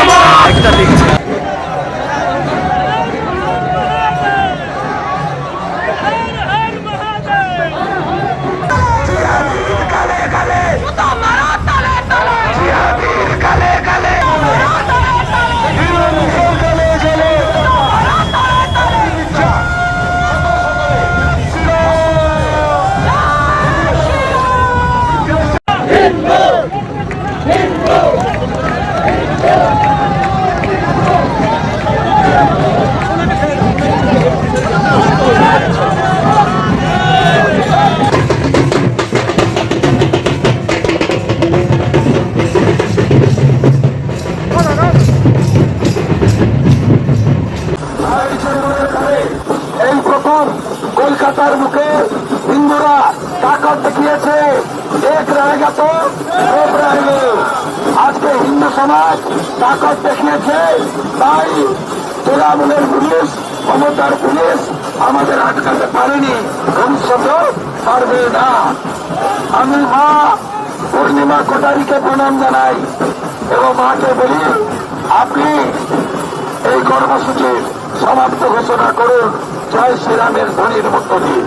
আমরা একটা দেখছি এই কলকাতার মুখে হিন্দুরা তাকত দেখিয়েছে। এক রয়েগা তো সব রয়েগে। আজকে হিন্দু সমাজ তাকত দেখিয়েছে। তাই তৃণমূলের পুলিশ, ক্ষমতার পুলিশ আমাদের আটকাতে পারেনি। ভবিষ্যত পারবে না। আমি মা পূর্ণিমা কোটারিকে প্রণাম জানাই এবং মাকে বলি, আপনি এই কর্মসূচির সমাপ্ত ঘোষণা করুন। জয় শ্রীরামের ধ্বনির মধ্য দিয়ে।